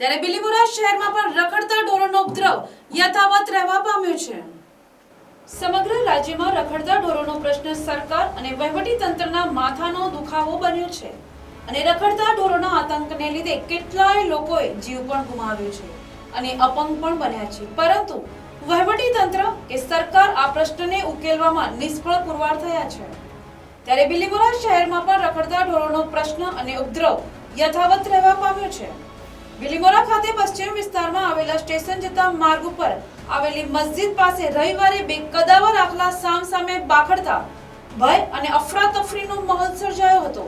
ત્યારે બિલીમોરા શહેરમાં પણ રખડતા ઢોરોનો ઉપદ્રવ યથાવત રહેવા પામ્યો છે. સમગ્ર રાજ્યમાં રખડતા ઢોરોનો પ્રશ્ન સરકાર અને વહીવટી તંત્રના માથાનો દુખાવો બન્યો છે અને રખડતા ઢોરોના આતંકને લીધે કેટલાય લોકોએ જીવ પણ ગુમાવ્યો છે અને અપંગ પણ બન્યા છે. પરંતુ વહીવટી તંત્ર કે સરકાર આ પ્રશ્નને ઉકેલવામાં નિષ્ફળ પુરવાર થયા છે. ત્યારે બિલીમોરા શહેરમાં પણ રખડતા ઢોરોનો પ્રશ્ન અને ઉપદ્રવ યથાવત રહેવા પામ્યો છે. બિલીમોરા ખાતે પશ્ચિમ વિસ્તારમાં આવેલા સ્ટેશન જતા માર્ગ ઉપર આવેલી મસ્જિદ પાસે રવિવારે બે કદાવર આખલા સામસામે બાખડતા ભય અને અફરાતફરીનો માહોલ સર્જાયો હતો.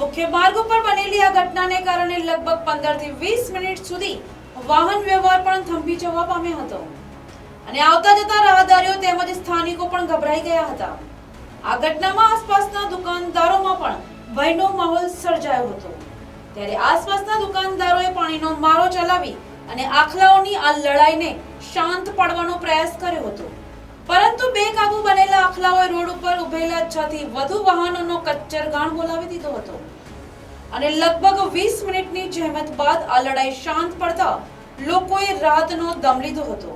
મુખ્ય માર્ગ ઉપર બનેલી આ ઘટનાને કારણે લગભગ 15 થી 20 મિનિટ સુધી વાહન વ્યવહાર પણ થંભી જવા પામ્યો હતો. અને આવતા જતા રાહદારીઓ તેમજ સ્થાનિકો પણ ગભરાઈ ગયા હતા. આ ઘટનામાં આસપાસના દુકાનદારોમાં પણ ભયનો માહોલ સર્જાયો હતો. ત્યારે આસપાસના દુકાનદારોએ પાણીનો મારો ચલાવી અને આખલાઓની આ લડાઈને શાંત પાડવાનો પ્રયાસ કર્યો હતો. પરંતુ બેકાબુ બનેલા આખલાઓએ રોડ ઉપર ઉભેલા છ થી વધુ વાહનોનો કચ્ચર ગાણ બોલાવી દીધો હતો. અને લગભગ 20 મિનિટની જહેમત બાદ આ લડાઈ શાંત પડતા લોકોએ રાહતનો દમ લીધો હતો.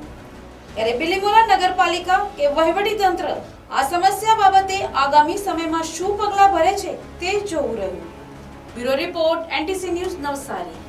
ત્યારે બિલીમોરા નગરપાલિકા કે વહીવટી તંત્ર આ સમસ્યા બાબતે આગામી સમયમાં શું પગલાં ભરે છે તે જોવું રહ્યું. Bureau report NTC news Navsari.